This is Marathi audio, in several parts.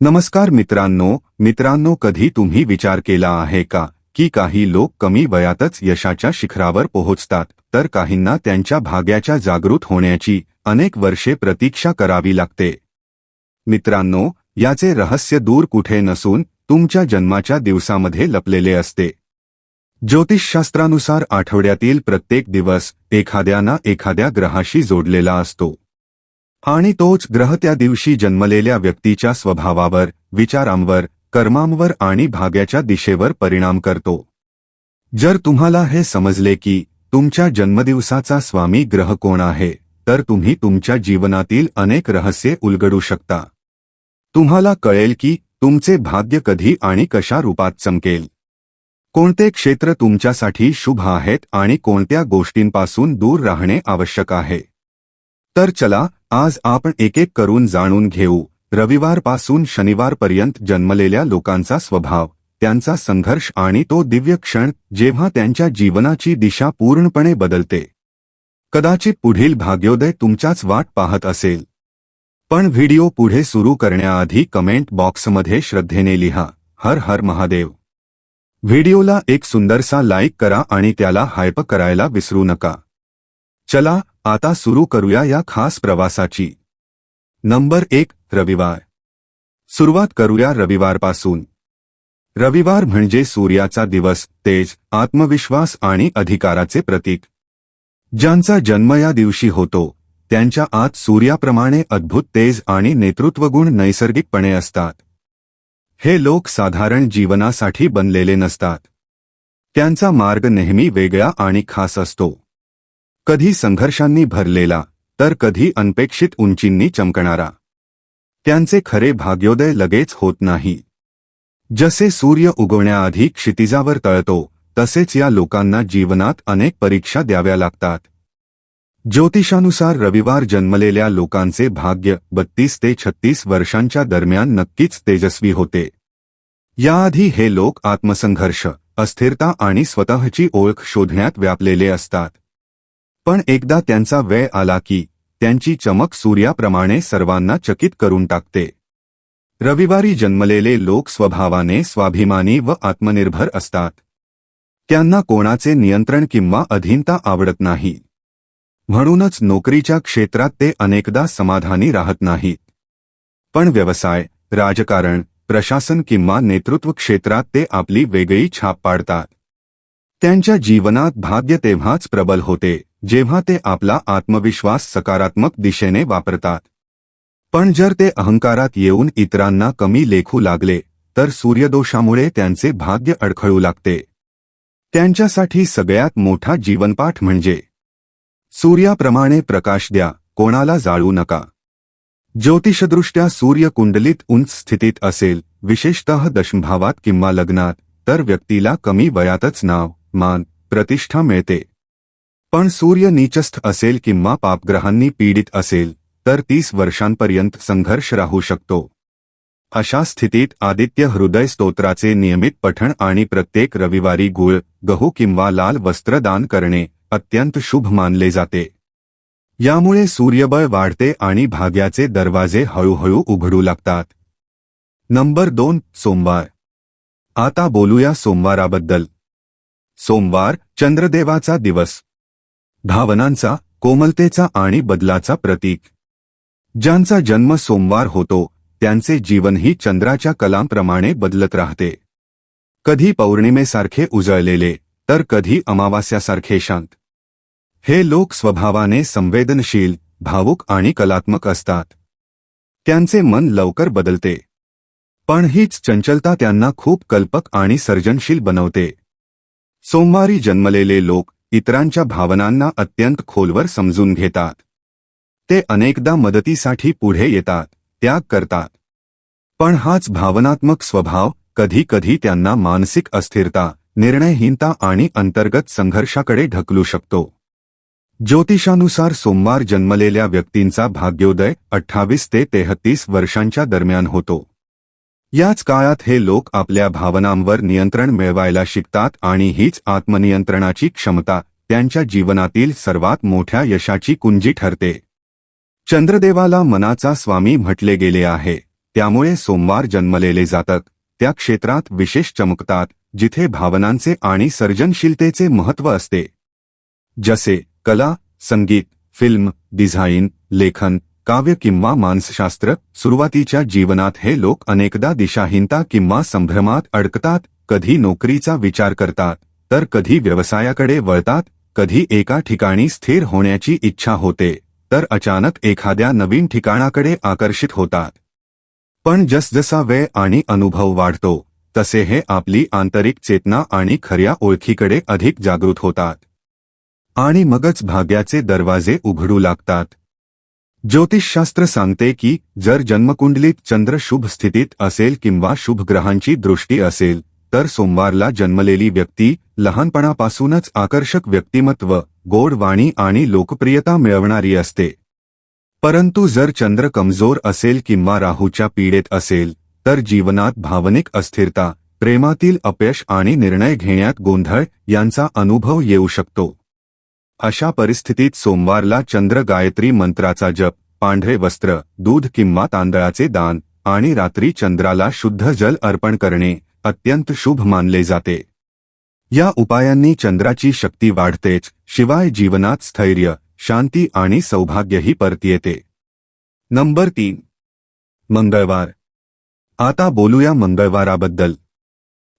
नमस्कार मित्रांनो मित्रांनो कधी तुम्ही विचार केला आहे का की काही लोक कमी वयातच यशाच्या शिखरावर पोहोचतात तर काहींना त्यांच्या भाग्याच्या जागृत होण्याची अनेक वर्षे प्रतीक्षा करावी लागते. मित्रांनो याचे रहस्य दूर कुठे नसून तुमच्या जन्माच्या दिवसामध्ये लपलेले असते. ज्योतिषशास्त्रानुसार आठवड्यातील प्रत्येक दिवस एखाद्या ना एखाद्या ग्रहाशी जोडलेला असतो. आणि तोच ग्रह त्या दिवशी जन्मलेल्या व्यक्तीच्या स्वभावावर विचारांवर कर्मांवर आणि भाग्याच्या दिशेवर परिणाम करतो. जर तुम्हाला हे समजले की तुमच्या जन्मदिवसाचा स्वामी ग्रह कोण आहे तर तुम्ही तुमच्या जीवनातील अनेक रहस्ये उलगडू शकता. तुम्हाला कळेल की तुमचे भाग्य कधी आणि कशा रूपात चमकेल. कोणते क्षेत्र तुमच्यासाठी शुभ आहेत आणि कोणत्या गोष्टींपासून दूर राहणे आवश्यक आहे. तर चला आज आपण एक एक करून जाणून घेऊ. रविवारपासून शनिवारपर्यंत जन्मलेल्या लोकांचा स्वभाव त्यांचा संघर्ष आणि तो दिव्य क्षण जेव्हा त्यांच्या जीवनाची दिशा पूर्णपणे बदलते. कदाचित पुढील भाग्योदय तुमच्याच वाट पाहत असेल. पण व्हिडिओ पुढे सुरू करण्याआधी कमेंट बॉक्समध्ये श्रद्धेने लिहा हर हर महादेव. व्हिडिओला एक सुंदरसा लाईक करा आणि त्याला हायप करायला विसरू नका. चला आता सुरू करूया या खास प्रवासाची. नंबर एक रविवार. सुरुवात करूया रविवारपासून. रविवार म्हणजे सूर्याचा दिवस तेज आत्मविश्वास आणि अधिकाराचे प्रतीक. ज्यांचा जन्म या दिवशी होतो त्यांच्या आत सूर्याप्रमाणे अद्भुत तेज आणि नेतृत्वगुण नैसर्गिकपणे असतात. हे लोक साधारण जीवनासाठी बनलेले नसतात. त्यांचा मार्ग नेहमी वेगळा आणि खास असतो. कधी संघर्षांनी भरलेला तर कधी अनपेक्षित उंचींनी चमकणारा. त्यांचे खरे भाग्योदय लगेच होत नाही. जसे सूर्य उगवण्याआधी क्षितिजावर तळतो तसेच या लोकांना जीवनात अनेक परीक्षा द्याव्या लागतात. ज्योतिषानुसार रविवार जन्मलेल्या लोकांचे भाग्य बत्तीस ते छत्तीस वर्षांच्या दरम्यान नक्कीच तेजस्वी होते. याआधी हे लोक आत्मसंघर्ष अस्थिरता आणि स्वतःची ओळख शोधण्यात व्यापलेले असतात. पण एकदा त्यांचा वेळ आला की त्यांची चमक सूर्याप्रमाणे सर्वांना चकित करून टाकते. रविवारी जन्मलेले लोक स्वभावाने स्वाभिमानी व आत्मनिर्भर असतात. त्यांना कोणाचे नियंत्रण किंवा अधीनता आवडत नाही. म्हणूनच नोकरीच्या क्षेत्रात ते अनेकदा समाधानी राहत नाहीत. पण व्यवसाय राजकारण प्रशासन किंवा नेतृत्व क्षेत्रात ते आपली वेगळी छाप पाडतात. त्यांच्या जीवनात भाग्य तेव्हाच प्रबल होते. जेव्हा ते आपला आत्मविश्वास सकारात्मक दिशेने वापरतात. पण जर ते अहंकारात येऊन इतरांना कमी लेखू लागले तर सूर्यदोषामुळे त्यांचे भाग्य अडखळू लागते. त्यांच्यासाठी सगळ्यात मोठा जीवनपाठ म्हणजे सूर्याप्रमाणे प्रकाश द्या कोणाला जाळू नका. ज्योतिषदृष्ट्या सूर्य कुंडलीत उंच स्थितीत असेल विशेषतः दशमभावात किंवा लग्नात तर व्यक्तीला कमी वयातच नाव मान प्रतिष्ठा मिळते. पण सूर्य नीचस्थ असेल किंवा पापग्रहांनी पीडित असेल तर तीस वर्षांपर्यंत संघर्ष राहू शकतो. अशा स्थितीत आदित्य हृदय स्तोत्राचे नियमित पठण आणि प्रत्येक रविवारी गुळ गहू किंवा लाल वस्त्र दान करणे अत्यंत शुभ मानले जाते. यामुळे सूर्यबळ वाढते आणि भाग्याचे दरवाजे हळूहळू उघडू लागतात. नंबर दोन सोमवार. आता बोलूया सोमवाराबद्दल. सोमवार चंद्रदेवाचा दिवस. भावनांचा कोमलतेचा आणि बदलाचा प्रतीक. ज्यांचा जन्म सोमवार होतो त्यांचे जीवनही चंद्राच्या कलांप्रमाणे बदलत राहते. कधी पौर्णिमेसारखे उजळलेले तर कधी अमावास्यासारखे शांत. हे लोक स्वभावाने संवेदनशील भावुक आणि कलात्मक असतात. त्यांचे मन लवकर बदलते. पण हीच चंचलता त्यांना खूप कल्पक आणि सर्जनशील बनवते. सोमवारी जन्मलेले लोक इतरांच्या भावनांना अत्यंत खोलवर समजून घेतात. ते अनेकदा मदतीसाठी पुढे येतात त्याग करतात. पण हाच भावनात्मक स्वभाव कधी कधी त्यांना मानसिक अस्थिरता निर्णयहीनता आणि अंतर्गत संघर्षाकडे ढकलू शकतो. ज्योतिषानुसार सोमवार जन्मलेल्या व्यक्तींचा भाग्योदय अठ्ठावीस ते तेहतीस वर्षांच्या दरम्यान होतो. याच काळात हे लोक आपल्या भावनांवर नियंत्रण मिळवायला शिकतात आणि हीच आत्मनियंत्रणाची क्षमता त्यांच्या जीवनातील सर्वात मोठ्या यशाची कुंजी ठरते. चंद्रदेवाला मनाचा स्वामी म्हटले गेले आहे. त्यामुळे सोमवार जन्मलेले जातात त्या क्षेत्रात विशेष चमकतात जिथे भावनांचे आणि सर्जनशीलतेचे महत्त्व असते. जसे कला संगीत फिल्म डिझाईन लेखन काव्य किंवा मानसशास्त्र सुरुवातीच्या जीवनात हे लोक अनेकदा दिशाहीनता किंवा संभ्रमात अडकतात कधी नोकरीचा विचार करतात तर कधी व्यवसायाकडे वळतात कधी एका ठिकाणी स्थिर होण्याची इच्छा होते तर अचानक एखाद्या नवीन ठिकाणाकडे आकर्षित होतात. पण जसजसा वेळ आणि अनुभव वाढतो तसे हे आपली आंतरिक चेतना आणि खऱ्या ओळखीकडे अधिक जागृत होतात. आणि मगच भाग्याचे दरवाजे उघडू लागतात. ज्योतिषशास्त्र सांगते की जर जन्मकुंडलीत चंद्र शुभ स्थितीत असेल किंवा शुभ ग्रहांची दृष्टी असेल तर सोमवारला जन्मलेली व्यक्ती लहानपणापासूनच आकर्षक व्यक्तिमत्व गोड वाणी आणि लोकप्रियता मिळवणारी असते. परंतु जर चंद्र कमजोर असेल किंवा राहूच्या पीडेत असेल तर जीवनात भावनिक अस्थिरता प्रेमातील अपयश आणि निर्णय घेण्यात गोंधळ यांचा अनुभव येऊ शकतो. अशा परिस्थितीत सोमवारला चंद्र गायत्री मंत्राचा जप पांढरे वस्त्र दूध किंवा तांदळाचे दान आणि रात्री चंद्राला शुद्ध जल अर्पण करणे अत्यंत शुभ मानले जाते. या उपायांनी चंद्राची शक्ती वाढतेच शिवाय जीवनात स्थैर्य शांती आणि सौभाग्यही परत येते. नंबर तीन. मंगळवार. आता बोलूया मंगळवाराबद्दल.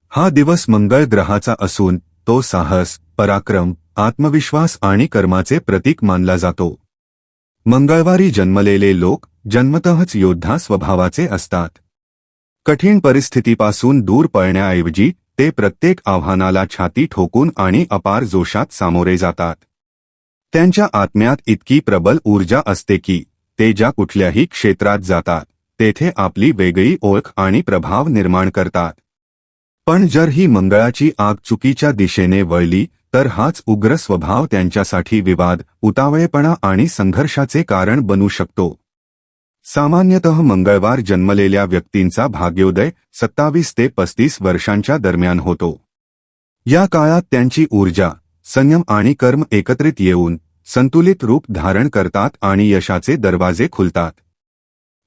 हा दिवस मंगळ ग्रहाचा असून तो साहस पराक्रम आत्मविश्वास आणि कर्माचे प्रतीक मानला जातो. मंगळवारी जन्मलेले लोक जन्मतःच योद्धा स्वभावाचे असतात. कठीण परिस्थितीपासून दूर पळण्याऐवजी ते प्रत्येक आव्हानाला छाती ठोकून आणि अपार जोशात सामोरे जातात. त्यांच्या आत्म्यात इतकी प्रबल ऊर्जा असते की ते ज्या कुठल्याही क्षेत्रात जातात तेथे आपली वेगळी ओळख आणि प्रभाव निर्माण करतात. पण जर ही मंगळाची आग चुकीच्या दिशेने वळली तर हाच उग्र स्वभाव त्यांच्यासाठी विवाद उतावळेपणा आणि संघर्षाचे कारण बनू शकतो. सामान्यतः मंगळवार जन्मलेल्या व्यक्तींचा भाग्योदय सत्तावीस ते पस्तीस वर्षांच्या दरम्यान होतो. या काळात त्यांची ऊर्जा संयम आणि कर्म एकत्रित येऊन संतुलित रूप धारण करतात आणि यशाचे दरवाजे खुलतात.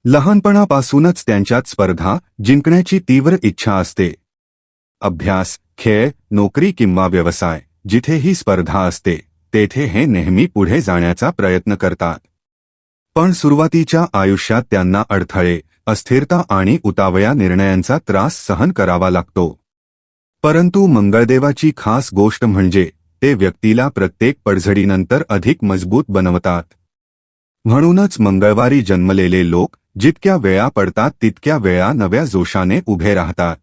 लहानपणापासूनच त्यांच्यात स्पर्धा जिंकण्याची तीव्र इच्छा असते. अभ्यास खेळ नोकरी किंवा व्यवसाय. जिथे ही स्पर्धा असते तेथे हे नेहमी पुढे जाण्याचा प्रयत्न करतात. पण सुरुवातीच्या आयुष्यात त्यांना अडथळे अस्थिरता आणि उतावया निर्णयांचा त्रास सहन करावा लागतो. परंतु मंगळदेवाची खास गोष्ट म्हणजे ते व्यक्तीला प्रत्येक पडझडीनंतर अधिक मजबूत बनवतात. म्हणूनच मंगळवारी जन्मलेले लोक जितक्या वेळा पडतात तितक्या वेळा नव्या जोशाने उभे राहतात.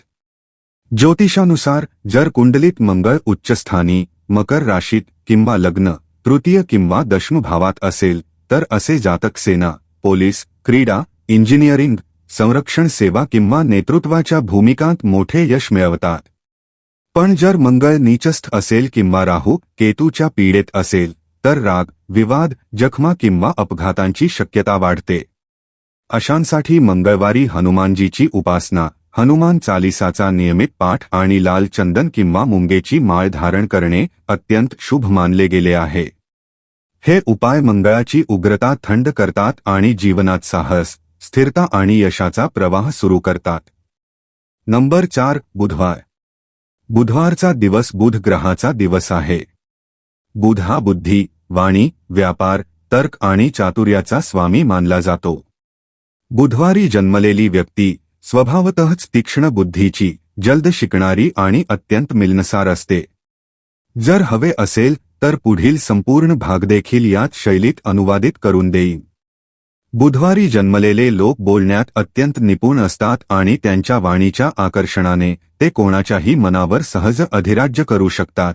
ज्योतिषानुसार जर कुंडलीत मंगळ उच्चस्थानी मकर राशीत किंवा लग्न तृतीय किंवा दशम भावात असेल तर असे जातक सेना पोलीस क्रीडा इंजिनिअरिंग संरक्षण सेवा किंवा नेतृत्वाच्या भूमिकांत मोठे यश मिळवतात. पण जर मंगळ नीचस्थ असेल किंवा राहू केतूच्या पीडेत असेल तर राग विवाद जखमा किंवा अपघातांची शक्यता वाढते. अशांसाठी मंगळवारी हनुमानजीची उपासना हनुमान चालिसाचा नियमित पाठ आणि लाल चंदन किंवा मुंगेची माळ धारण करणे अत्यंत शुभ मानले गेले आहे. हे उपाय मंगळाची उग्रता थंड करतात आणि जीवनात साहस स्थिरता आणि यशाचा प्रवाह सुरू करतात. नंबर चार बुधवार. बुधवारचा दिवस बुध ग्रहाचा दिवस आहे. बुध हा बुद्धी वाणी व्यापार तर्क आणि चातुर्याचा स्वामी मानला जातो. बुधवारी जन्मलेली व्यक्ती स्वभावतःच तीक्ष्ण बुद्धीची जल्द शिकणारी आणि अत्यंत मिलनसार असते. जर हवे असेल तर पुढील संपूर्ण भाग देखील याच शैलीत अनुवादित करून देईन. बुधवारी जन्मलेले लोक बोलण्यात अत्यंत निपुण असतात आणि त्यांच्या वाणीच्या आकर्षणाने ते कोणाच्याही मनावर सहज अधिराज्य करू शकतात.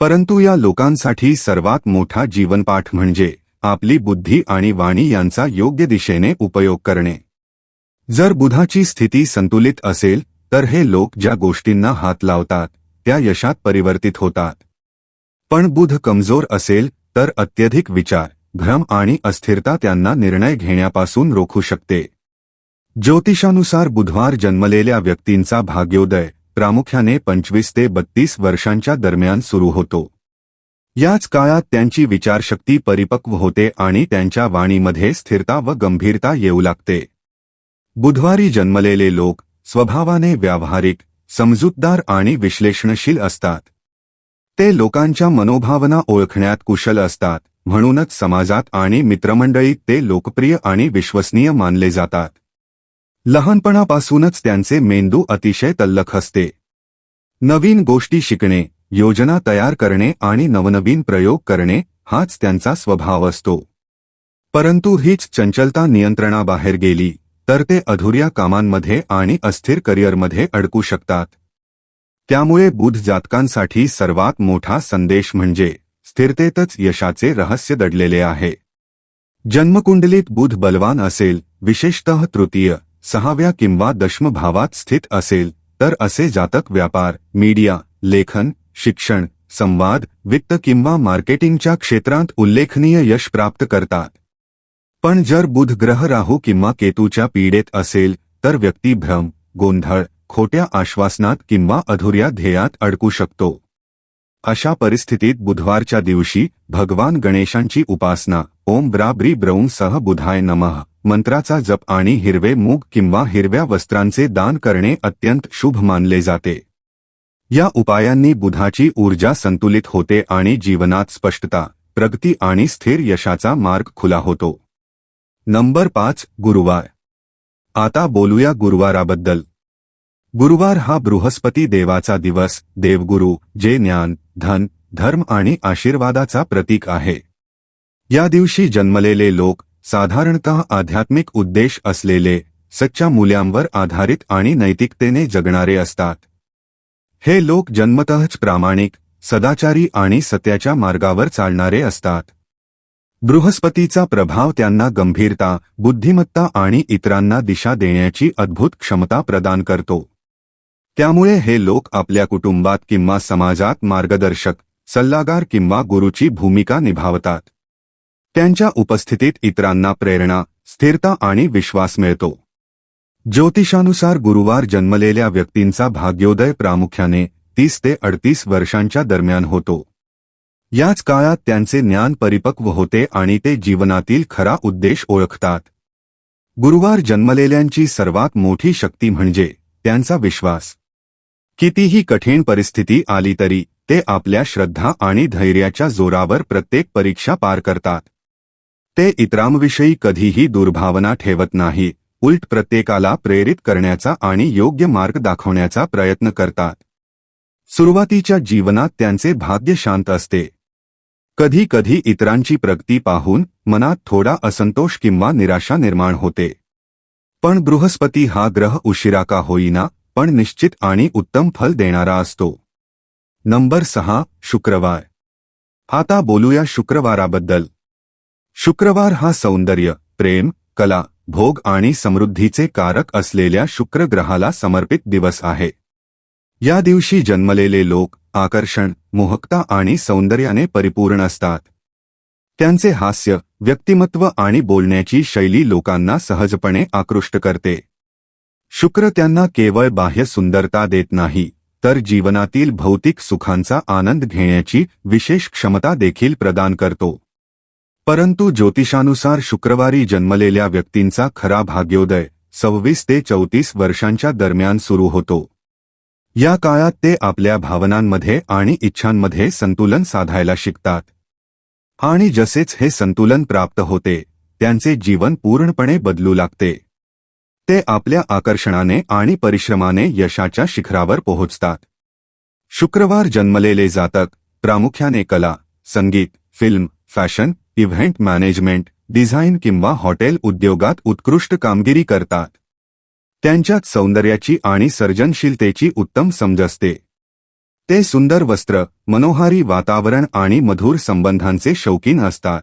परंतु या लोकांसाठी सर्वात मोठा जीवनपाठ म्हणजे आपली बुद्धी आणि वाणी यांचा योग्य दिशेने उपयोग करणे. जर बुधाची स्थिती संतुलित असेल तर हे लोक ज्या गोष्टींना हात लावतात त्या यशात परिवर्तित होतात. पण बुध कमजोर असेल तर अत्यधिक विचार भ्रम आणि अस्थिरता त्यांना निर्णय घेण्यापासून रोखू शकते. ज्योतिषानुसार बुधवार जन्मलेल्या व्यक्तींचा भाग्योदय प्रामुख्याने पंचवीस ते बत्तीस वर्षांच्या दरम्यान सुरू होतो. याच काळात त्यांची विचारशक्ती परिपक्व होते आणि त्यांच्या वाणीमध्ये स्थिरता व गंभीरता येऊ लागते. बुधवारी जन्मलेले लोक स्वभावाने व्यावहारिक समजूतदार आणि विश्लेषणशील असतात. ते लोकांच्या मनोभावना ओळखण्यात कुशल असतात म्हणूनच समाजात आणि मित्रमंडळीत ते लोकप्रिय आणि विश्वसनीय मानले जातात. लहानपणापासूनच त्यांचे मेंदू अतिशय तल्लख असते. नवीन गोष्टी शिकणे योजना तयार करणे आणि नवनवीन प्रयोग करणे हाच त्यांचा स्वभाव असतो. परंतु हीच चंचलता नियंत्रणाबाहेर गेली. तर ते अधुर्या कामांमध्ये आणि अस्थिर करिअरमध्ये अडकू शकतात. त्यामुळे बुध जातकांसाठी सर्वात मोठा संदेश म्हणजे स्थिरतेतच यशाचे रहस्य दडलेले आहे. जन्मकुंडलीत बुध बलवान असेल विशेषतः तृतीय सहाव्या किंवा दशम भावात स्थित असेल तर असे जातक व्यापार मीडिया लेखन शिक्षण संवाद वित्त किंवा मार्केटिंगच्या क्षेत्रात उल्लेखनीय यश प्राप्त करतात. पण जर बुध ग्रह राहू किंवा केतूच्या पीडेत असेल तर व्यक्ती भ्रम गोंधळ खोट्या आश्वासनात किंवा अधुर्या ध्येयात अडकू शकतो. अशा परिस्थितीत बुधवारच्या दिवशी भगवान गणेशांची उपासना ओम ब्राब्री ब्रौं सह बुधाय नमः मंत्राचा जप आणि हिरवे मूग किंवा हिरव्या वस्त्रांचे दान करणे अत्यंत शुभ मानले जाते. या उपायांनी बुधाची ऊर्जा संतुलित होते आणि जीवनात स्पष्टता प्रगती आणि स्थिर यशाचा मार्ग खुला होतो. नंबर पाच गुरुवार. आता बोलूया गुरुवाराबद्दल. गुरुवार हा बृहस्पती देवाचा दिवस देवगुरु जे ज्ञान धन धर्म आणि आशीर्वादाचा प्रतीक आहे. या दिवशी जन्मलेले लोक साधारणतः आध्यात्मिक उद्देश असलेले सच्च्या मूल्यांवर आधारित आणि नैतिकतेने जगणारे असतात. हे लोक जन्मतःच प्रामाणिक सदाचारी आणि सत्याच्या मार्गावर चालणारे असतात. बृहस्पतीचा प्रभाव त्यांना गंभीरता बुद्धिमत्ता आणि इतरांना दिशा देण्याची अद्भुत क्षमता प्रदान करतो. त्यामुळे हे लोक आपल्या कुटुंबात किंवा समाजात मार्गदर्शक सल्लागार किंवा गुरुची भूमिका निभावतात. त्यांच्या उपस्थितीत इतरांना प्रेरणा स्थिरता आणि विश्वास मिळतो. ज्योतिषानुसार गुरुवार जन्मलेल्या व्यक्तींचा भाग्योदय प्रामुख्याने तीस ते अडतीस वर्षांच्या दरम्यान होतो. याच काळात त्यांचे ज्ञान परिपक्व होते आणि ते जीवनातील खरा उद्देश ओळखतात. गुरुवार जन्मलेल्यांची सर्वात मोठी शक्ती म्हणजे त्यांचा विश्वास. कितीही कठीण परिस्थिती आली तरी ते आपल्या श्रद्धा आणि धैर्याच्या जोरावर प्रत्येक परीक्षा पार करतात. ते इतरांविषयी कधीही दुर्भावना ठेवत नाही उलट प्रत्येकाला प्रेरित करण्याचा आणि योग्य मार्ग दाखवण्याचा प्रयत्न करतात. सुरुवातीच्या जीवनात त्यांचे भाग्य शांत असते. कधी कधी इतरांची प्रगती पाहून मनात थोडा असंतोष किंवा निराशा निर्माण होते. पण बृहस्पती हा ग्रह उशिरा का होईना पण निश्चित आणि उत्तम फल देणारा असतो. नंबर सहा शुक्रवार. आता बोलूया शुक्रवाराबद्दल. शुक्रवार हा सौंदर्य प्रेम कला भोग आणि समृद्धीचे कारक असलेल्या शुक्र ग्रहाला समर्पित दिवस आहे. या दिवशी जन्मलेले लोक आकर्षण मोहकता आणि सौंदर्याने परिपूर्ण असतात. त्यांचे हास्य व्यक्तिमत्व आणि बोलण्याची शैली लोकांना सहजपणे आकृष्ट करते. शुक्र त्यांना केवळ बाह्य सुंदरता देत नाही तर जीवनातील भौतिक सुखांचा आनंद घेण्याची विशेष क्षमता देखील प्रदान करतो. परंतु ज्योतिषानुसार शुक्रवारी जन्मलेल्या व्यक्तींचा खरा भाग्योदय सव्वीस ते चौतीस वर्षांच्या दरम्यान सुरू होतो. या काळात ते आपल्या भावनांमध्ये आणि इच्छांमध्ये संतुलन साधायला शिकतात. आणि जसेच हे संतुलन प्राप्त होते त्यांचे जीवन पूर्णपणे बदलू लागते. ते आपल्या आकर्षणाने आणि परिश्रमाने यशाच्या शिखरावर पोहोचतात. शुक्रवार जन्मलेले जातक प्रामुख्याने कला संगीत film fashion event management design किंवा हॉटेल उद्योगात उत्कृष्ट कामगिरी करतात. त्यांच्यात सौंदर्याची आणि सर्जनशीलतेची उत्तम समज असते. ते सुंदर वस्त्र मनोहारी वातावरण आणि मधुर संबंधांचे शौकीन असतात.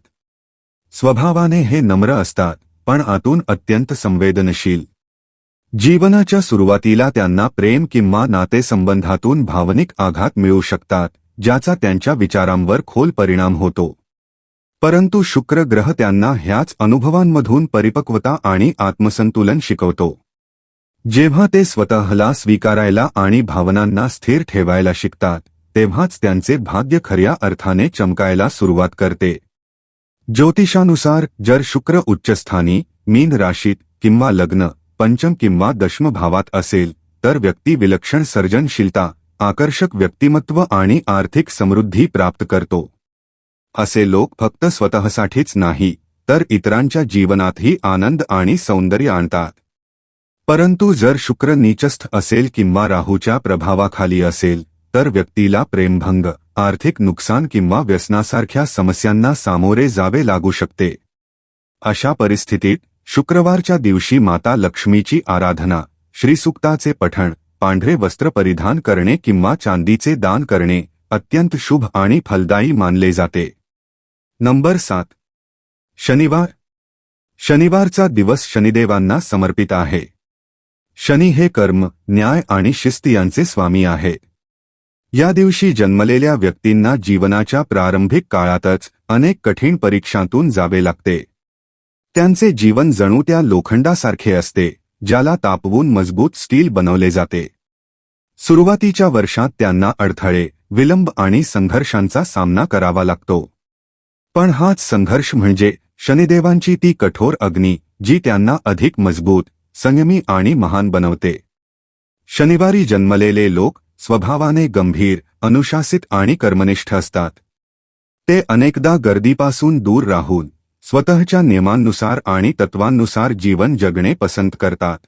स्वभावाने हे नम्र असतात पण आतून अत्यंत संवेदनशील. जीवनाच्या सुरुवातीला त्यांना प्रेम किंवा नातेसंबंधातून भावनिक आघात मिळू शकतात ज्याचा त्यांच्या विचारांवर खोल परिणाम होतो. परंतु शुक्र ग्रह त्यांना ह्याच अनुभवांमधून परिपक्वता आणि आत्मसंतुलन शिकवतो. जेव्हा ते स्वतःला स्वीकारायला आणि भावनांना स्थिर ठेवायला शिकतात तेव्हाच त्यांचे भाग्य खऱ्या अर्थाने चमकायला सुरुवात करते. ज्योतिषानुसार जर शुक्र उच्चस्थानी मीन राशीत किंवा लग्न पंचम किंवा दशम भावात असेल तर व्यक्ती विलक्षण सर्जनशीलता आकर्षक व्यक्तिमत्व आणि आर्थिक समृद्धी प्राप्त करतो. असे लोक फक्त स्वतःसाठीच नाही तर इतरांच्या जीवनातही आनंद आणि सौंदर्य आणतात. परंतु जर शुक्र नीचस्थ असेल किंवा राहूच्या प्रभावाखाली असेल तर व्यक्तीला प्रेमभंग आर्थिक नुकसान किंवा व्यसनासारख्या समस्यांना सामोरे जावे लागू शकते. अशा परिस्थितीत शुक्रवारच्या दिवशी माता लक्ष्मीची आराधना श्रीसुक्ताचे पठण पांढरे वस्त्र परिधान करणे किंवा चांदीचे दान करणे अत्यंत शुभ आणि फलदायी मानले जाते. नंबर सात. शनिवार. शनिवारचा दिवस शनिदेवांना समर्पित आहे. शनी हे कर्म न्याय आणि शिस्त यांचे स्वामी आहे. या दिवशी जन्मलेल्या व्यक्तींना जीवनाच्या प्रारंभिक काळातच अनेक कठीण परीक्षांतून जावे लागते. त्यांचे जीवन जणू त्या लोखंडासारखे असते ज्याला तापवून मजबूत स्टील बनवले जाते. सुरुवातीच्या वर्षात त्यांना अडथळे विलंब आणि संघर्षांचा सामना करावा लागतो. पण हाच संघर्ष म्हणजे शनिदेवांची ती कठोर अग्नी जी त्यांना अधिक मजबूत संयमी आणि महान बनवते. शनिवारी जन्मलेले लोक स्वभावाने गंभीर अनुशासित आणि कर्मनिष्ठ असतात. ते अनेकदा गर्दीपासून दूर राहून स्वतःच्या नियमांनुसार आणि तत्वांनुसार जीवन जगणे पसंत करतात.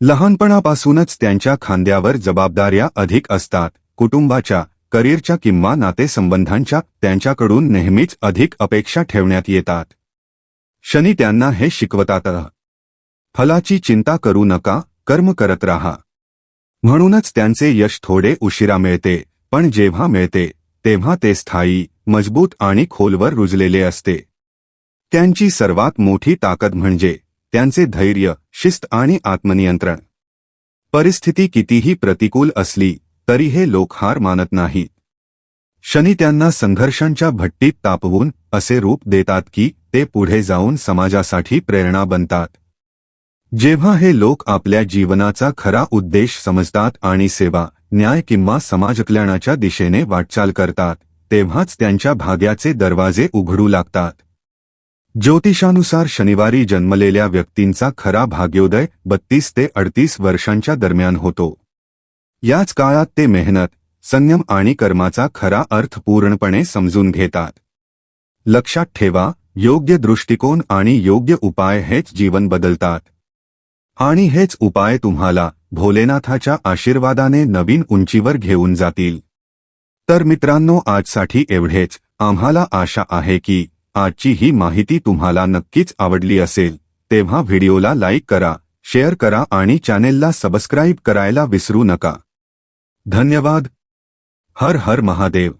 लहानपणापासूनच त्यांच्या खांद्यावर जबाबदाऱ्या अधिक असतात कुटुंबाच्या करिअरच्या किंवा नातेसंबंधांच्या त्यांच्याकडून नेहमीच अधिक अपेक्षा ठेवण्यात येतात. शनी त्यांना हे शिकवतात फलाची चिंता करू नका कर्म करत राहा. म्हणूनच त्यांचे यश थोडे उशिरा मिळते पण जेव्हा मिळते तेव्हा ते स्थायी मजबूत आणि खोलवर रुजलेले असते. त्यांची सर्वात मोठी ताकद म्हणजे त्यांचे धैर्य शिस्त आणि आत्मनियंत्रण. परिस्थिती कितीही प्रतिकूल असली तरी हे लोक हार मानत नाहीत. शनी त्यांना संघर्षांच्या भट्टीत तापवून असे रूप देतात की ते पुढे जाऊन समाजासाठी प्रेरणा बनतात. जेव्हा हे लोक आपल्या जीवनाचा खरा उद्देश समजतात आणि सेवा न्याय किंवा समाजकल्याणाच्या दिशेने वाटचाल करतात तेव्हाच त्यांच्या भाग्याचे दरवाजे उघडू लागतात. ज्योतिषानुसार शनिवारी जन्मलेल्या व्यक्तींचा खरा भाग्योदय बत्तीस ते अडतीस वर्षांच्या दरम्यान होतो. याच काळात ते मेहनत संयम आणि कर्माचा खरा अर्थ पूर्णपणे समजून घेतात. लक्षात ठेवा योग्य दृष्टिकोन आणि योग्य उपाय हेच जीवन बदलतात. आणि हेच उपाय तुम्हाला भोलेनाथाच्या आशीर्वादाने नवीन उंचीवर घेऊन जातील. तर मित्रांनो आजसाठी एवढेच. आम्हाला आशा आहे की आजची ही माहिती तुम्हाला नक्कीच आवडली असेल. तेव्हा व्हिडिओला लाईक करा शेअर करा आणि चॅनेलला सबस्क्राईब करायला विसरू नका. धन्यवाद. हर हर महादेव.